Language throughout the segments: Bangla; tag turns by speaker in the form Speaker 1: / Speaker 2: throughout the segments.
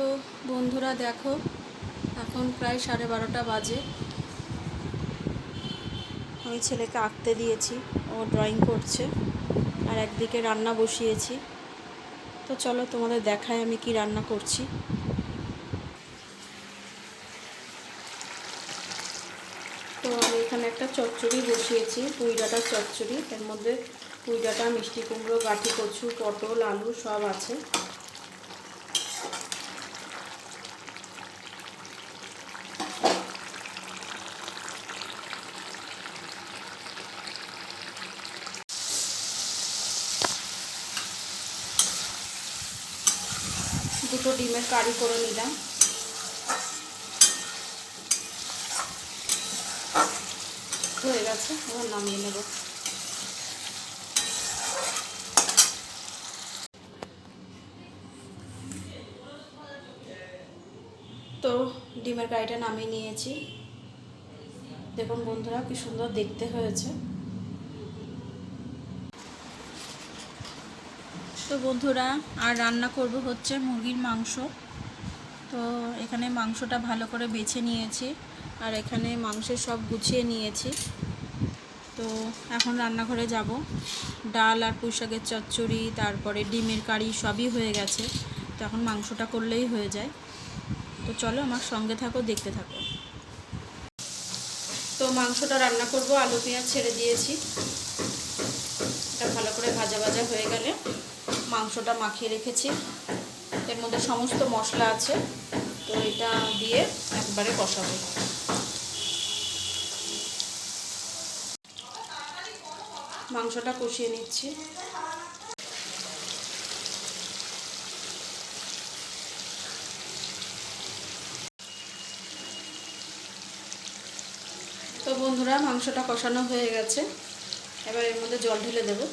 Speaker 1: তো বন্ধুরা দেখো, এখন প্রায় সাড়ে বারোটা বাজে। আমি ছেলেকে আঁকতে দিয়েছি, ও ড্রয়িং করছে, আর একদিকে রান্না বসিয়েছি। তো চলো তোমাদের দেখায় আমি কি রান্না করছি। তো আমি এখানে একটা চচ্চড়ি বসিয়েছি পুঁই ডাঁটার চচ্চড়ি। এর মধ্যে পুঁই ডাঁটা মিষ্টি কুমড়ো, গাঠি কচু, পটল, আলু সব আছে। দুটো ডিমের কারি করে নিলাম। হয়ে গেছে, এবার নামিয়ে নেব। তো ডিমের কারিটা নামিয়ে নিয়েছি। দেখুন বন্ধুরা, কি সুন্দর দেখতে হয়েছে। তো বন্ধুরা, আর রান্না করব হচ্ছে মুরগির মাংস। তো এখানে মাংসটা ভালো করে বেছে নিয়েছি, আর এখানে মাংসের সব গুছিয়ে নিয়েছি। তো এখন রান্নাঘরে যাব। ডাল আর পুঁই শাকের চচ্চড়ি, তারপরে ডিমের কারি সবই হয়ে গেছে। তো এখন মাংসটা করলেই হয়ে যায়। তো চলো আমার সঙ্গে থাকো, দেখতে থাকো। তো মাংসটা রান্না করব, আলু পেঁয়াজ ছেড়ে দিয়েছি। এটা ভালো করে ভাজা ভাজা হয়ে গেলে মাংসটা মাখিয়ে রেখেছি। এর মধ্যে সমস্ত মশলা আছে। তো এটা দিয়ে একবারে কষাবো। মাংসটা কষিয়ে নিচ্ছি। তো বন্ধুরা, মাংসটা কষানো হয়ে গেছে। এবার এর মধ্যে জল ঢেলে দেবো।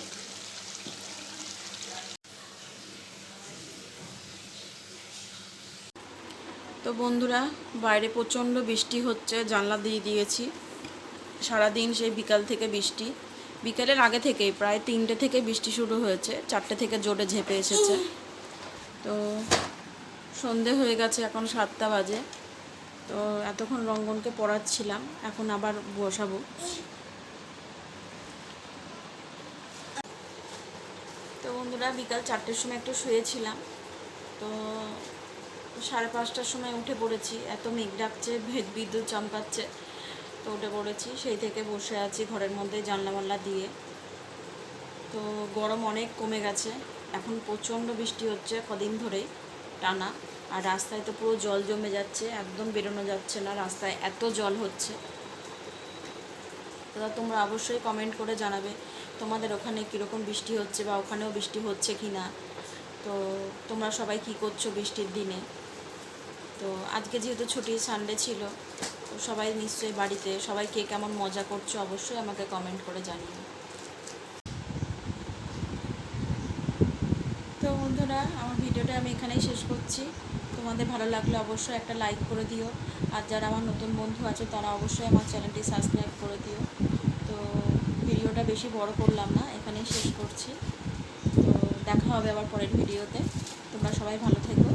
Speaker 1: তো বন্ধুরা, বাইরে প্রচণ্ড বৃষ্টি হচ্ছে, জানলা দিয়ে দিয়েছি। সারাদিন সেই বিকাল থেকে বৃষ্টি। বিকালের আগে থেকেই, প্রায় তিনটে থেকে বৃষ্টি শুরু হয়েছে, চারটে থেকে জোরে ঝেপে এসেছে। তো সন্ধে হয়ে গেছে, এখন সাতটা বাজে। তো এতক্ষণ রঙ্গনকে পড়াচ্ছিলাম, এখন আবার বসাবো। তো বন্ধুরা, বিকাল চারটের সময় একটু শুয়েছিলাম। তো সাড়ে পাঁচটার সময় উঠে পড়েছি। এত মেঘ ডাকছে ভেদ বিদ্যুৎ চমকাচ্ছে। তো উঠে পড়েছি, সেই থেকে বসে আছি ঘরের মধ্যে জানলা মাল্লা দিয়ে। তো গরম অনেক কমে গেছে। এখন প্রচণ্ড বৃষ্টি হচ্ছে কদিন ধরেই, টানা। আর রাস্তায় তো পুরো জল জমে যাচ্ছে, একদম বেরোনো যাচ্ছে না। রাস্তায় এত জল হচ্ছে। তো তোমরা অবশ্যই কমেন্ট করে জানাবে, তোমাদের ওখানে কীরকম বৃষ্টি হচ্ছে বা ওখানেও বৃষ্টি হচ্ছে কি না তো তোমরা সবাই কি করছ বৃষ্টির দিনে? তো আজকে যেহেতু ছুটি সানডে ছিল, তো সবাই নিশ্চয়ই বাড়িতে, সবাই কে কেমন মজা করছ অবশ্যই আমাকে কমেন্ট করে জানিও। তো বন্ধুরা, আমার ভিডিওটা আমি এখানেই শেষ করছি। তোমাদের ভালো লাগলে অবশ্যই একটা লাইক করে দিও। আর যারা আমার নতুন বন্ধু আছে, তারা অবশ্যই আমার চ্যানেলটি সাবস্ক্রাইব করে দিও। তো ভিডিওটা বেশি বড় করলাম না, এখানেই শেষ করছি। তো দেখা হবে আবার পরের ভিডিওতে। তোমরা সবাই ভালো থেকো।